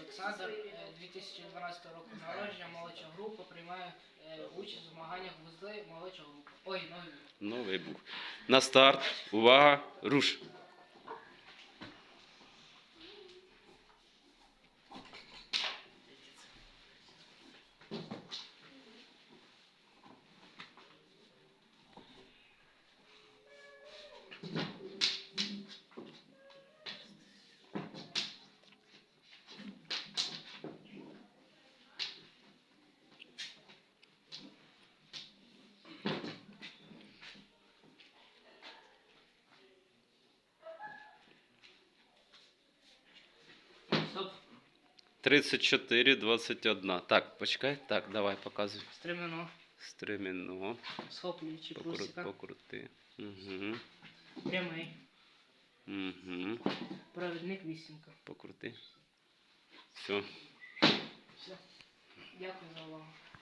Олександр, е, 2012 року народження, молодша група, приймає е, участь у змаганнях вузли молодша група. Ой, новий. Новий бух. На старт. Увага. Руш. 34, 21. Так, почекай. Так, давай, показуй. Стремено. Стремено. Схоплюючи Покру... прусика. Покрути. Угу. Прямий. Угу. Провідник вісімка. Покрути. Все. Все. Дякую за увагу.